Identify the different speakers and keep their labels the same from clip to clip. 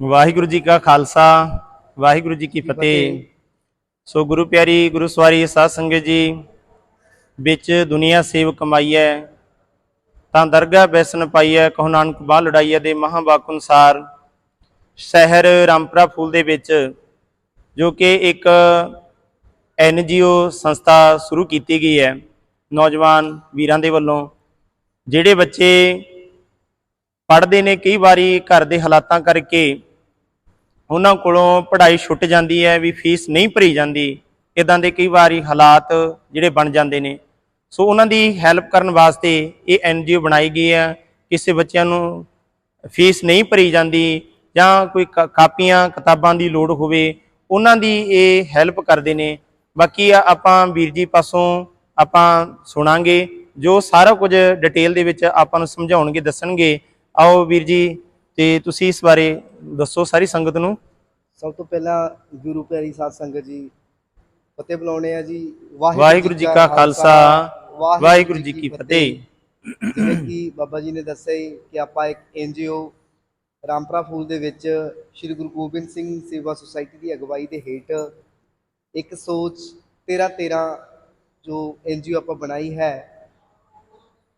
Speaker 1: ਵਾਹਿਗੁਰੂ ਜੀ ਕਾ ਖਾਲਸਾ ਵਾਹਿਗੁਰੂ ਜੀ ਕੀ ਫਤਿਹ। ਸੋ ਗੁਰੂ ਪਿਆਰੀ ਗੁਰੂ ਸਵਾਰੀ ਸਾਧ ਸੰਗਤ ਜੀ ਵਿੱਚ ਦੁਨੀਆ ਸੇਵ ਕਮਾਈਐ ਤਾਂ ਦਰਗਾਹ ਬੈਸਨ ਪਾਈਐ ਕਹੋ ਨਾਨਕ ਬਾਹ ਲੜਾਈਐ ਦੇ ਮਹਾਂਵਾਕ ਅਨੁਸਾਰ ਸ਼ਹਿਰ ਰਾਮਪੁਰਾ ਫੂਲ ਦੇ ਵਿੱਚ ਜੋ ਕਿ ਇੱਕ ਐਨਜੀਓ ਸੰਸਥਾ ਸ਼ੁਰੂ ਕੀਤੀ ਗਈ ਹੈ ਨੌਜਵਾਨ ਵੀਰਾਂ ਦੇ ਵੱਲੋਂ ਜਿਹੜੇ ਬੱਚੇ ਪੜ੍ਹਦੇ ਨੇ ਕਈ ਵਾਰੀ ਘਰ ਦੇ ਹਾਲਾਤਾਂ ਕਰਕੇ ਉਹਨਾਂ ਕੋਲੋਂ ਪੜ੍ਹਾਈ ਛੁੱਟ ਜਾਂਦੀ ਹੈ, ਵੀ ਫੀਸ ਨਹੀਂ ਭਰੀ ਜਾਂਦੀ। ਇਦਾਂ ਦੇ ਕਈ ਵਾਰੀ ਹਾਲਾਤ ਜਿਹੜੇ ਬਣ ਜਾਂਦੇ ਨੇ। ਸੋ ਉਹਨਾਂ ਦੀ ਹੈਲਪ ਕਰਨ ਵਾਸਤੇ ਇਹ ਐਨਜੀਓ ਬਣਾਈ ਗਈ ਹੈ, ਕਿਸੇ ਬੱਚਿਆਂ ਨੂੰ ਫੀਸ ਨਹੀਂ ਭਰੀ ਜਾਂਦੀ ਜਾਂ ਕੋਈ ਕ- ਕਾਪੀਆਂ, ਕਿਤਾਬਾਂ ਦੀ ਲੋੜ ਹੋਵੇ, ਉਹਨਾਂ ਦੀ ਇਹ ਹੈਲਪ ਕਰਦੇ ਨੇ। ਬਾਕੀ ਆਪਾਂ ਵੀਰ ਜੀ ਪਾਸੋਂ ਆਪਾਂ ਸੁਣਾਂਗੇ, ਜੋ ਸਾਰਾ ਕੁਝ ਡਿਟੇਲ ਦੇ ਵਿੱਚ ਆਪਾਂ ਨੂੰ ਸਮਝਾਉਣਗੇ, ਦੱਸਣਗੇ। ਆਓ ਵੀਰ ਜੀ ਤੇ ਤੁਸੀਂ ਇਸ ਬਾਰੇ ਦੱਸੋ ਸਾਰੀ ਸੰਗਤ ਨੂੰ।
Speaker 2: ਸਭ ਤੋਂ ਪਹਿਲਾਂ ਗੁਰੂ ਪਿਆਰੀ ਸਾਧ ਸੰਗਤ ਜੀ ਫਤਿਹ ਬੁਲਾਉਣੇ ਆ ਜੀ।
Speaker 1: ਵਾਹਿਗੁਰੂ ਜੀ ਕਾ ਖਾਲਸਾ ਵਾਹਿਗੁਰੂ ਜੀ ਕੀ ਫਤਿਹ।
Speaker 2: ਜਿਵੇਂ ਕਿ ਬਾਬਾ ਜੀ ਨੇ ਦੱਸਿਆ ਹੀ ਕਿ ਆਪਾਂ ਇੱਕ ਐਨਜੀਓ ਰਾਮਪੁਰਾ ਫੂਲ ਦੇ ਵਿੱਚ ਸ੍ਰੀ ਗੁਰੂ ਗੋਬਿੰਦ ਸਿੰਘ ਸੇਵਾ ਸੁਸਾਇਟੀ ਦੀ ਅਗਵਾਈ ਦੇ ਹੇਠ ਇੱਕ ਸੋਚ 13 13 ਜੋ ਐਨਜੀਓ ਆਪਾਂ ਬਣਾਈ ਹੈ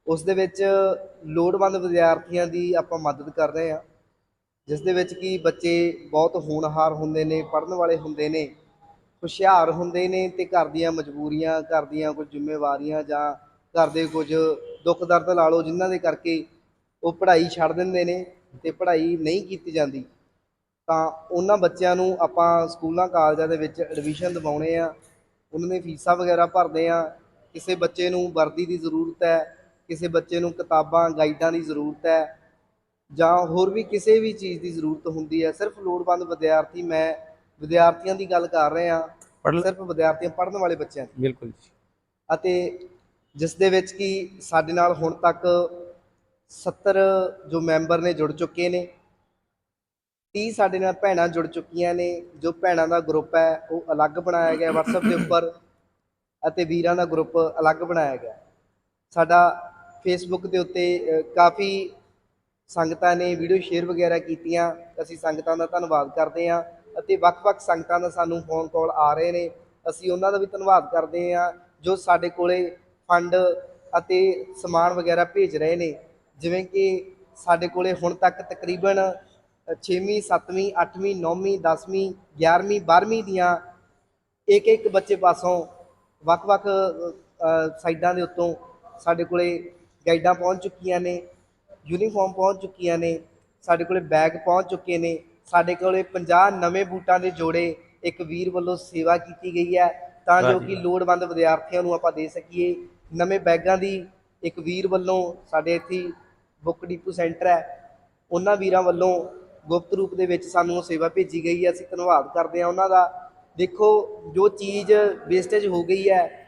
Speaker 2: ਉਸ ਦੇ ਵਿੱਚ ਲੋੜਵੰਦ ਵਿਦਿਆਰਥੀਆਂ ਦੀ ਆਪਾਂ ਮਦਦ ਕਰ ਰਹੇ ਹਾਂ। ਜਿਸ ਦੇ ਵਿੱਚ ਕਿ ਬੱਚੇ ਬਹੁਤ ਹੋਣਹਾਰ ਹੁੰਦੇ ਨੇ, ਪੜ੍ਹਨ ਵਾਲੇ ਹੁੰਦੇ ਨੇ, ਹੁਸ਼ਿਆਰ ਹੁੰਦੇ ਨੇ ਤੇ ਘਰ ਦੀਆਂ ਮਜਬੂਰੀਆਂ, ਘਰ ਦੀਆਂ ਕੁਝ ਜ਼ਿੰਮੇਵਾਰੀਆਂ ਜਾਂ ਘਰ ਦੇ ਕੁਝ ਦੁੱਖ ਦਰਦ ਲਾ ਲਓ ਜਿਨ੍ਹਾਂ ਦੇ ਕਰਕੇ ਉਹ ਪੜ੍ਹਾਈ ਛੱਡ ਦਿੰਦੇ ਨੇ ਤੇ ਪੜ੍ਹਾਈ ਨਹੀਂ ਕੀਤੀ ਜਾਂਦੀ, ਤਾਂ ਉਹਨਾਂ ਬੱਚਿਆਂ ਨੂੰ ਆਪਾਂ ਸਕੂਲਾਂ, ਕਾਲਜਾਂ ਦੇ ਵਿੱਚ ਐਡਮਿਸ਼ਨ ਦਿਵਾਉਣੇ ਆ, ਉਹਨਾਂ ਦੀਆਂ ਫੀਸਾਂ ਵਗੈਰਾ ਭਰਦੇ ਆ, ਕਿਸੇ ਬੱਚੇ ਨੂੰ ਵਰਦੀ ਦੀ ਜ਼ਰੂਰਤ ਹੈ, ਕਿਸੇ ਬੱਚੇ ਨੂੰ ਕਿਤਾਬਾਂ, ਗਾਈਡਾਂ ਦੀ ਜ਼ਰੂਰਤ ਹੈ ਜਾਂ ਹੋਰ ਵੀ ਕਿਸੇ ਵੀ ਚੀਜ਼ ਦੀ ਜ਼ਰੂਰਤ ਹੁੰਦੀ ਹੈ ਸਿਰਫ ਲੋੜਵੰਦ ਵਿਦਿਆਰਥੀ ਮੈਂ ਵਿਦਿਆਰਥੀਆਂ ਦੀ ਗੱਲ ਕਰ ਰਹੇ ਹਾਂ
Speaker 1: ਪੜ੍ਹ
Speaker 2: ਸਿਰਫ ਵਿਦਿਆਰਥੀਆਂ ਪੜ੍ਹਨ ਵਾਲੇ ਬੱਚਿਆਂ ਦੀ।
Speaker 1: ਬਿਲਕੁਲ ਜੀ।
Speaker 2: ਅਤੇ ਜਿਸ ਦੇ ਵਿੱਚ ਕਿ ਸਾਡੇ ਨਾਲ ਹੁਣ ਤੱਕ 70 ਜੋ ਮੈਂਬਰ ਨੇ ਜੁੜ ਚੁੱਕੇ ਨੇ 30 ਸਾਡੇ ਨਾਲ ਭੈਣਾਂ ਜੁੜ ਚੁੱਕੀਆਂ ਨੇ ਜੋ ਭੈਣਾਂ ਦਾ ਗਰੁੱਪ ਹੈ ਉਹ ਅਲੱਗ ਬਣਾਇਆ ਗਿਆ WhatsApp ਦੇ ਉੱਪਰ ਅਤੇ ਵੀਰਾਂ ਦਾ ਗਰੁੱਪ ਅਲੱਗ ਬਣਾਇਆ ਗਿਆ। ਸਾਡਾ Facebook ਦੇ ਉੱਤੇ ਅ, ਕਾਫੀ ਸੰਗਤਾਂ ਨੇ ਵੀਡੀਓ ਸ਼ੇਅਰ ਵਗੈਰਾ ਕੀਤੀਆਂ, ਅਸੀਂ ਸੰਗਤਾਂ ਦਾ ਧੰਨਵਾਦ ਕਰਦੇ ਹਾਂ ਅਤੇ ਵੱਖ-ਵੱਖ ਸੰਗਤਾਂ ਦਾ ਸਾਨੂੰ ਫੋਨ ਕਾਲ ਆ ਰਹੇ ਨੇ। ਅਸੀਂ ਉਹਨਾਂ ਦਾ ਵੀ ਧੰਨਵਾਦ ਕਰਦੇ ਹਾਂ ਜੋ ਸਾਡੇ ਕੋਲੇ ਫੰਡ ਅਤੇ ਸਮਾਨ ਵਗੈਰਾ ਭੇਜ ਰਹੇ ਨੇ। ਜਿਵੇਂ ਕਿ ਸਾਡੇ ਕੋਲੇ ਹੁਣ ਤੱਕ ਤਕਰੀਬਨ 6ਵੀਂ 7ਵੀਂ 8ਵੀਂ 9ਵੀਂ 10ਵੀਂ 11ਵੀਂ 12ਵੀਂ ਦੀਆਂ ਇੱਕ ਇੱਕ ਬੱਚੇ ਪਾਸੋਂ ਵੱਖ-ਵੱਖ ਸਾਈਡਾਂ ਦੇ ਉੱਤੋਂ ਸਾਡੇ ਕੋਲੇ ਗਾਈਡਾਂ ਪਹੁੰਚ ਚੁੱਕੀਆਂ ਨੇ। ਯੂਨੀਫਾਰਮ ਪਹੁੰਚ ਚੁੱਕੀਆਂ ਨੇ ਸਾਡੇ ਕੋਲੇ ਬੈਗ ਪਹੁੰਚ ਚੁੱਕੇ ਨੇ ਸਾਡੇ ਕੋਲੇ 50 ਨਵੇਂ ਬੂਟਾਂ ਦੇ ਜੋੜੇ ਇੱਕ ਵੀਰ ਵੱਲੋਂ ਸੇਵਾ ਕੀਤੀ ਗਈ ਹੈ ਤਾਂ ਜੋ ਕਿ ਲੋੜਵੰਦ ਵਿਦਿਆਰਥੀਆਂ ਨੂੰ ਆਪਾਂ ਦੇ ਸਕੀਏ। ਨਵੇਂ ਬੈਗਾਂ ਦੀ ਇੱਕ ਵੀਰ ਵੱਲੋਂ ਸਾਡੇ ਇੱਥੇ ਬੁੱਕ ਡਿਪੂ ਸੈਂਟਰ ਹੈ ਉਹਨਾਂ ਵੀਰਾਂ ਵੱਲੋਂ ਗੁਪਤ ਰੂਪ ਦੇ ਵਿੱਚ ਸਾਨੂੰ ਉਹ ਸੇਵਾ ਭੇਜੀ ਗਈ ਹੈ ਅਸੀਂ ਧੰਨਵਾਦ ਕਰਦੇ ਹਾਂ ਉਹਨਾਂ ਦਾ। ਦੇਖੋ ਜੋ ਚੀਜ਼ ਵੇਸਟੇਜ ਹੋ ਗਈ ਹੈ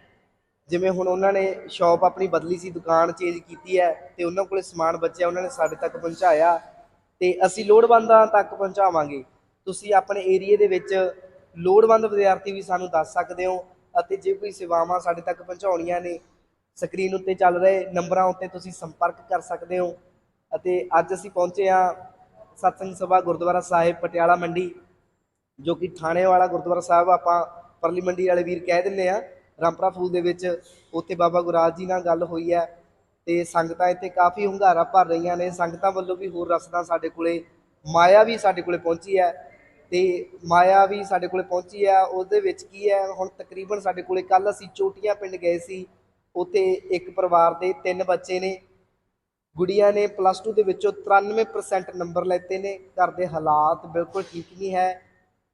Speaker 2: ਜਿਵੇਂ ਹੁਣ ਉਹਨਾਂ ਨੇ ਸ਼ਾਪ ਆਪਣੀ ਬਦਲੀ ਸੀ, ਦੁਕਾਨ ਚੇਂਜ ਕੀਤੀ ਹੈ ਤੇ ਉਹਨਾਂ ਕੋਲੇ ਸਮਾਨ ਬਚਿਆ, ਉਹਨਾਂ ਨੇ ਸਾਡੇ ਤੱਕ ਪਹੁੰਚਾਇਆ ਤੇ ਅਸੀਂ ਲੋੜਵੰਦਾਂ ਤੱਕ ਪਹੁੰਚਾਵਾਂਗੇ। ਤੁਸੀਂ ਆਪਣੇ ਏਰੀਏ ਦੇ ਵਿੱਚ ਲੋੜਵੰਦ ਵਿਦਿਆਰਥੀ ਵੀ ਸਾਨੂੰ ਦੱਸ ਸਕਦੇ ਹੋ ਅਤੇ ਜੇ ਕੋਈ ਸੇਵਾਵਾਂ ਸਾਡੇ ਤੱਕ ਪਹੁੰਚਾਉਣੀਆਂ ਨੇ, ਸਕਰੀਨ ਉੱਤੇ ਚੱਲ ਰਹੇ ਨੰਬਰਾਂ ਉੱਤੇ ਤੁਸੀਂ ਸੰਪਰਕ ਕਰ ਸਕਦੇ ਹੋ। ਅਤੇ ਅੱਜ ਅਸੀਂ ਪਹੁੰਚੇ ਹਾਂ ਸਤਸੰਗ ਸਭਾ ਗੁਰਦੁਆਰਾ ਸਾਹਿਬ ਪਟਿਆਲਾ ਮੰਡੀ, ਜੋ ਕਿ ਥਾਣੇ ਵਾਲਾ ਗੁਰਦੁਆਰਾ ਸਾਹਿਬ ਆਪਾਂ ਪਰਲੀ ਮੰਡੀ ਵਾਲੇ ਵੀਰ ਕਹਿ ਦਿੰਦੇ ਆ ਰਾਮਪਰਾ ਫੂਲ ਦੇ ਵਿੱਚ ਉੱਥੇ ਬਾਬਾ ਗੁਰਾਜ ਜੀ ਨਾਲ ਗੱਲ ਹੋਈ ਹੈ ਤੇ ਸੰਗਤਾਂ ਇੱਥੇ ਕਾਫੀ ਹੁੰਗਾਰਾ ਭਰ ਰਹੀਆਂ ਨੇ। ਸੰਗਤਾਂ ਵੱਲੋਂ ਵੀ ਹੋਰ ਰਸਦਾਂ ਸਾਡੇ ਕੋਲੇ, ਮਾਇਆ ਵੀ ਸਾਡੇ ਕੋਲੇ ਪਹੁੰਚੀ ਹੈ ਤੇ ਮਾਇਆ ਵੀ ਸਾਡੇ ਕੋਲੇ ਪਹੁੰਚੀ ਹੈ। ਉਹਦੇ ਵਿੱਚ ਕੀ ਹੈ, ਹੁਣ ਤਕਰੀਬਨ ਸਾਡੇ ਕੋਲੇ ਕੱਲ ਅਸੀਂ ਚੋਟੀਆਂ ਪਿੰਡ ਗਏ ਸੀ। ਉੱਥੇ ਇੱਕ ਪਰਿਵਾਰ ਦੇ ਤਿੰਨ ਬੱਚੇ ਨੇ। ਗੁੜੀਆਂ ਨੇ ਪਲੱਸ 2 ਦੇ ਵਿੱਚੋਂ 93% ਨੰਬਰ ਲੈਤੇ ਨੇ। ਘਰ ਦੇ ਹਾਲਾਤ ਬਿਲਕੁਲ ਠੀਕ ਨਹੀਂ ਹੈ।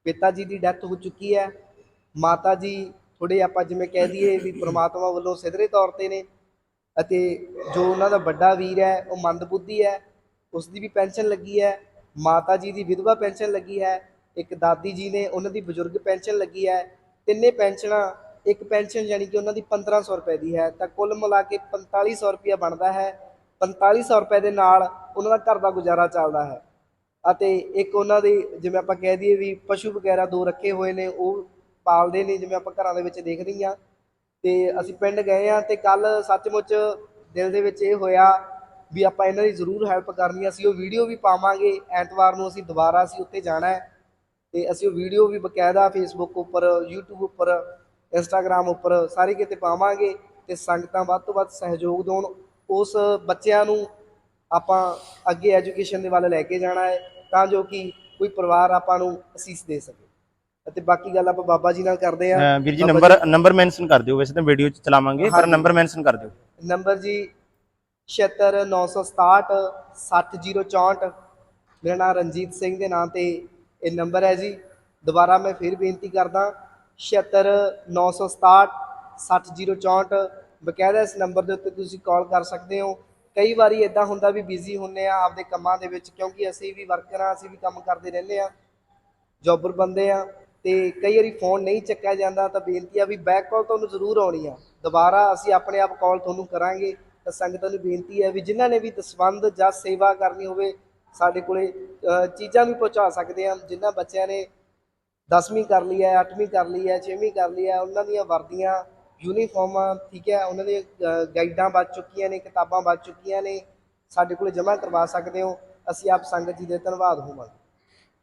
Speaker 2: ਪਿਤਾ ਜੀ ਦੀ ਡੈਥ ਹੋ ਚੁੱਕੀ ਹੈ। ਮਾਤਾ ਜੀ ਥੋੜੇ ਆਪਾਂ ਜਿਵੇਂ ਕਹਿ ਦਈਏ ਵੀ ਪ੍ਰਮਾਤਮਾ ਵੱਲੋਂ ਸਿਧਰੇ ਤੌਰ ਤੇ ਨੇ ਅਤੇ ਜੋ ਉਹਨਾਂ ਦਾ ਵੱਡਾ ਵੀਰ ਹੈ, ਉਹ ਮੰਦਬੁੱਧੀ ਹੈ ਉਸ ਦੀ ਵੀ ਪੈਨਸ਼ਨ ਲੱਗੀ ਹੈ, ਮਾਤਾ ਜੀ ਦੀ ਵਿਧਵਾ ਪੈਨਸ਼ਨ ਲੱਗੀ ਹੈ, ਇੱਕ ਦਾਦੀ ਜੀ ਨੇ ਉਹਨਾਂ ਦੀ ਬਜ਼ੁਰਗ ਪੈਨਸ਼ਨ ਲੱਗੀ ਹੈ, ਤਿੰਨੇ ਪੈਨਸ਼ਨਾਂ, ਇੱਕ ਪੈਨਸ਼ਨ ਯਾਨੀ ਕਿ ਉਹਨਾਂ ਦੀ 1500 ਰੁਪਏ ਦੀ ਹੈ, ਤਾਂ ਕੁੱਲ ਮਿਲਾ ਕੇ 4500 ਰੁਪਇਆ ਬਣਦਾ ਹੈ 4500 ਰੁਪਏ ਦੇ ਨਾਲ ਉਹਨਾਂ ਦਾ ਘਰ ਦਾ ਗੁਜ਼ਾਰਾ ਚੱਲਦਾ ਹੈ। ਅਤੇ ਇੱਕ ਉਹਨਾਂ ਦੀ ਜਿਵੇਂ ਆਪਾਂ ਕਹਿ ਦਈਏ ਵੀ ਪਸ਼ੂ ਵਗੈਰਾ ਦੋ ਰੱਖੇ ਹੋਏ ਨੇ, ਉਹ ਪਾਲਦੇ ਨੇ, ਜਿਵੇਂ ਆਪਾਂ ਘਰਾਂ ਦੇ ਵਿੱਚ ਦੇਖਦੇ ਹਾਂ ਤੇ ਅਸੀਂ ਪਿੰਡ ਗਏ ਆ ਤੇ ਕੱਲ ਸੱਚਮੁੱਚ ਦਿਲ ਦੇ ਵਿੱਚ ਇਹ ਹੋਇਆ ਵੀ ਆਪਾਂ ਇਹਨਾਂ ਦੀ ਜ਼ਰੂਰ ਹੈਲਪ ਕਰਨੀ ਅਸੀਂ ਉਹ ਵੀਡੀਓ ਵੀ ਪਾਵਾਂਗੇ। ਐਤਵਾਰ ਨੂੰ ਅਸੀਂ ਦੁਬਾਰਾ ਅਸੀਂ ਉੱਤੇ ਜਾਣਾ ਹੈ। ਤੇ ਅਸੀਂ ਉਹ ਵੀਡੀਓ ਵੀ ਬਕਾਇਦਾ ਫੇਸਬੁੱਕ ਉੱਪਰ, YouTube ਉੱਪਰ ਇੰਸਟਾਗ੍ਰam ਉੱਪਰ ਸਾਰੇ ਕਿਤੇ ਪਾਵਾਂਗੇ ਤੇ ਸੰਗਤਾਂ ਵੱਧ ਤੋਂ ਵੱਧ ਸਹਿਯੋਗ ਦੇਣ। ਉਸ ਬੱਚਿਆਂ ਨੂੰ ਆਪਾਂ ਅੱਗੇ ਐਜੂਕੇਸ਼ਨ ਦੇ ਵੱਲ ਲੈ ਕੇ ਜਾਣਾ ਹੈ ਤਾਂ ਜੋ ਕਿ ਕੋਈ ਪਰਿਵਾਰ ਆਪਾਂ ਨੂੰ ਅਸੀਸ ਦੇ ਸਕੇ। ਅਤੇ ਬਾਕੀ ਗੱਲ ਆਪਾਂ ਬਾਬਾ ਜੀ ਨਾਲ ਕਰਦੇ ਹਾਂ।
Speaker 1: ਅਹ ਵੀਰ ਜੀ ਨੰਬਰ ਨੰਬਰ ਮੈਂਸ਼ਨ ਕਰ ਦਿਓ ਵੈਸੇ ਤਾਂ ਵੀਡੀਓ 'ਚ ਚਲਾਵਾਂਗੇ ਪਰ। ਨੰਬਰ ਮੈਂਸ਼ਨ ਕਰ ਦਿਓ।
Speaker 2: ਨੰਬਰ ਜੀ 76967 60064 ਮੇਰਾ ਨਾਮ ਰਣਜੀਤ ਸਿੰਘ ਦੇ ਨਾਮ ਤੇ ਇਹ ਨੰਬਰ ਹੈ ਜੀ। ਦੁਬਾਰਾ ਮੈਂ ਫਿਰ ਬੇਨਤੀ ਕਰਦਾ 76967 60064 ਬਕਾਇਦਾ ਇਸ ਨੰਬਰ ਦੇ ਉੱਤੇ ਤੁਸੀਂ ਕਾਲ ਕਰ ਸਕਦੇ ਹੋ। ਕਈ ਵਾਰੀ ਇਦਾਂ ਹੁੰਦਾ ਵੀ ਬਿਜ਼ੀ ਹੁੰਨੇ ਆ ਆਪਦੇ ਕੰਮਾਂ ਦੇ ਵਿੱਚ ਕਿਉਂਕਿ ਅਸੀਂ ਵੀ ਵਰਕਰ ਆ ਅਸੀਂ ਵੀ ਕੰਮ ਕਰਦੇ ਰਹਿੰਦੇ ਆ ਜੋਬਰ ਬੰਦੇ ਆ ਤੇ ਕਈ ਵਾਰੀ ਫੋਨ ਨਹੀਂ ਚੱਕਿਆ ਜਾਂਦਾ ਤਾਂ ਬੇਨਤੀ ਆ ਵੀ ਬੈਕ ਕਾਲ ਤੁਹਾਨੂੰ ਜ਼ਰੂਰ ਆਉਣੀ ਆ। ਦੁਬਾਰਾ ਅਸੀਂ ਆਪਣੇ ਆਪ ਕਾਲ ਤੁਹਾਨੂੰ ਕਰਾਂਗੇ ਤਾਂ ਸੰਗਤਾਂ ਨੂੰ ਬੇਨਤੀ ਹੈ ਵੀ ਜਿਨ੍ਹਾਂ ਨੇ ਵੀ ਦਸਵੰਦ ਜਾਂ ਸੇਵਾ ਕਰਨੀ ਹੋਵੇ, ਸਾਡੇ ਕੋਲੇ ਚੀਜ਼ਾਂ ਵੀ ਪਹੁੰਚਾ ਸਕਦੇ ਆ, ਜਿਨ੍ਹਾਂ ਬੱਚਿਆਂ ਨੇ 10ਵੀਂ ਕਰ ਲਈ ਹੈ 8ਵੀਂ ਕਰ ਲਈ ਹੈ 6ਵੀਂ ਕਰ ਲਈ ਹੈ, ਉਹਨਾਂ ਦੀਆਂ ਵਰਦੀਆਂ ਯੂਨੀਫਾਰਮਾਂ ਠੀਕ ਹੈ, ਉਹਨਾਂ ਦੀਆਂ ਗਾਈਡਾਂ ਬਚ ਚੁੱਕੀਆਂ ਨੇ, ਕਿਤਾਬਾਂ ਬਚ ਚੁੱਕੀਆਂ ਨੇ, ਸਾਡੇ ਕੋਲ ਜਮ੍ਹਾਂ ਕਰਵਾ ਸਕਦੇ ਹੋ। ਅਸੀਂ ਆਪ ਸੰਗਤ ਜੀ ਦੇ ਧੰਨਵਾਦ ਹੋਵਾਂਗੇ।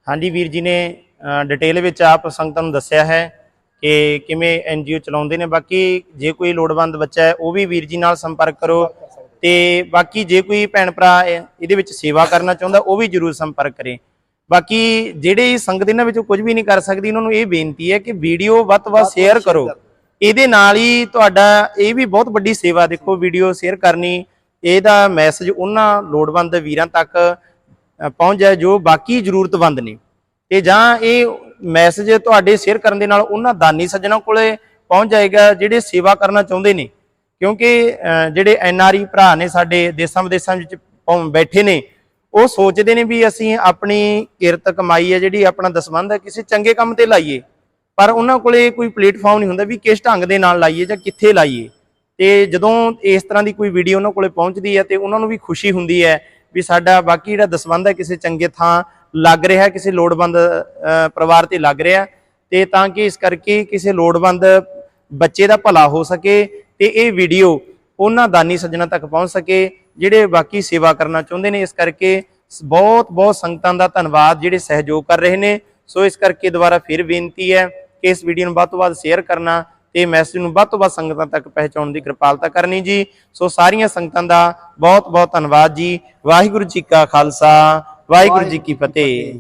Speaker 1: ਹਾਂਜੀ ਵੀਰ ਜੀ ਨੇ ਡਿਟੇਲ ਵਿੱਚ ਆਪ ਸੰਗਤਾਂ ਨੂੰ ਦੱਸਿਆ ਹੈ ਕਿ ਕਿਵੇਂ ਐਨਜੀਓ ਚਲਾਉਂਦੇ ਨੇ। ਬਾਕੀ ਜੇ ਕੋਈ ਲੋੜਵੰਦ ਬੱਚਾ ਹੈ, ਉਹ ਵੀ ਵੀਰ ਜੀ ਨਾਲ ਸੰਪਰਕ ਕਰੋ ਤੇ ਬਾਕੀ ਜੇ ਕੋਈ ਭੈਣ ਭਰਾ ਇਹਦੇ ਵਿੱਚ ਸੇਵਾ ਕਰਨਾ ਚਾਹੁੰਦਾ, ਉਹ ਵੀ ਜਰੂਰ ਸੰਪਰਕ ਕਰੇ। ਬਾਕੀ ਜਿਹੜੇ ਸੰਗਤ ਇਹਨਾਂ ਵਿੱਚੋਂ ਕੁਝ ਵੀ ਨਹੀਂ ਕਰ ਸਕਦੀ ਉਹਨਾਂ ਨੂੰ ਇਹ ਬੇਨਤੀ ਹੈ ਕਿ ਵੀਡੀਓ ਵੱਧ ਤੋਂ ਵੱਧ ਸ਼ੇਅਰ ਕਰੋ। ਇਹਦੇ ਨਾਲ ਹੀ ਤੁਹਾਡਾ ਇਹ ਵੀ ਬਹੁਤ ਵੱਡੀ ਸੇਵਾ ਦੇਖੋ, ਵੀਡੀਓ ਸ਼ੇਅਰ ਕਰਨੀ, ਇਹਦਾ ਮੈਸੇਜ ਉਹਨਾਂ ਲੋੜਵੰਦ ਵੀਰਾਂ ਤੱਕ ਪਹੁੰਚ ਜਾਏ ਜੋ ਬਾਕੀ ਜ਼ਰੂਰਤਮੰਦ ਨੇ। ਤੇ ਜਾਂ ਇਹ ਮੈਸੇਜ ਤੁਹਾਡੇ ਸ਼ੇਅਰ ਕਰਨ ਦੇ ਨਾਲ ਉਹਨਾਂ ਦਾਨੀ ਸੱਜਣਾ ਕੋਲੇ ਪਹੁੰਚ ਜਾਏਗਾ ਜਿਹੜੇ ਸੇਵਾ ਕਰਨਾ ਚਾਹੁੰਦੇ ਨੇ। ਕਿਉਂਕਿ ਅ, ਜਿਹੜੇ ਐਨਆਰਈ ਭਰਾ ਨੇ ਸਾਡੇ ਦੇਸ਼ਾਂ ਵਿਦੇਸ਼ਾਂ ਵਿੱਚ ਪਹੁੰ- ਬੈਠੇ ਨੇ ਉਹ ਸੋਚਦੇ ਨੇ ਵੀ ਅਸੀਂ ਆਪਣੀ ਕਿਰਤ ਕਮਾਈ ਹੈ ਜਿਹੜੀ ਆਪਣਾ ਦਸਵੰਧ ਹੈ ਕਿਸੇ ਚੰਗੇ ਕੰਮ ਤੇ ਲਾਈਏ। ਪਰ ਉਹਨਾਂ ਕੋਲੇ ਕੋਈ ਪਲੇਟਫਾਰਮ ਨਹੀਂ ਹੁੰਦਾ ਵੀ ਕਿਸ ਢੰਗ ਦੇ ਨਾਲ ਲਾਈਏ ਜਾਂ ਕਿੱਥੇ ਲਾਈਏ। ਤੇ ਜਦੋਂ ਇਸ ਤਰ੍ਹਾਂ ਦੀ ਕੋਈ ਵੀਡੀਓ ਉਹਨਾਂ ਕੋਲੇ ਪਹੁੰਚਦੀ ਹੈ ਤੇ ਉਹਨਾਂ ਨੂੰ ਵੀ ਖੁਸ਼ੀ ਹੁੰਦੀ ਹੈ ਵੀ ਸਾਡਾ ਬਾਕੀ ਜਿਹੜਾ ਦਸਵੰਧ ਹੈ ਕਿਸੇ ਚੰਗੇ ਥਾਂ ਲੱਗ ਰਿਹਾ, ਕਿਸੇ ਲੋੜਵੰਦ ਪਰਿਵਾਰ ਤੇ ਲੱਗ ਰਿਹਾ ਹੈ ਤੇ ਤਾਂ ਕਿ ਇਸ ਕਰਕੇ ਕਿਸੇ ਲੋੜਵੰਦ ਬੱਚੇ ਦਾ ਭਲਾ ਹੋ ਸਕੇ ਤੇ ਇਹ ਵੀਡੀਓ ਉਹਨਾਂ ਦਾਨੀ ਸੱਜਣਾਂ ਤੱਕ ਪਹੁੰਚ ਸਕੇ, ਜਿਹੜੇ ਬਾਕੀ ਸੇਵਾ ਕਰਨਾ ਚਾਹੁੰਦੇ ਨੇ। ਇਸ ਕਰਕੇ ਬਹੁਤ ਬਹੁਤ ਸੰਗਤਾਂ ਦਾ ਧੰਨਵਾਦ, ਜਿਹੜੇ ਸਹਿਯੋਗ ਕਰ ਰਹੇ ਨੇ। ਸੋ ਇਸ ਕਰਕੇ ਦੁਬਾਰਾ ਫਿਰ ਬੇਨਤੀ ਹੈ ਕਿ ਇਸ ਵੀਡੀਓ ਨੂੰ ਵੱਧ ਤੋਂ ਵੱਧ ਸ਼ੇਅਰ ਕਰਨਾ ਇਹ ਮੈਸੇਜ ਨੂੰ ਵੱਧ ਤੋਂ ਵੱਧ ਸੰਗਤਾਂ ਤੱਕ ਪਹੁੰਚਾਉਣ ਦੀ ਕਿਰਪਾਲਤਾ ਕਰਨੀ ਜੀ। ਸੋ ਸਾਰੀਆਂ ਸੰਗਤਾਂ ਦਾ ਬਹੁਤ ਬਹੁਤ ਧੰਨਵਾਦ ਜੀ। ਵਾਹਿਗੁਰੂ ਜੀ ਕਾ ਖਾਲਸਾ, ਵਾਹਿਗੁਰੂ ਜੀ ਕੀ ਫਤਿਹ।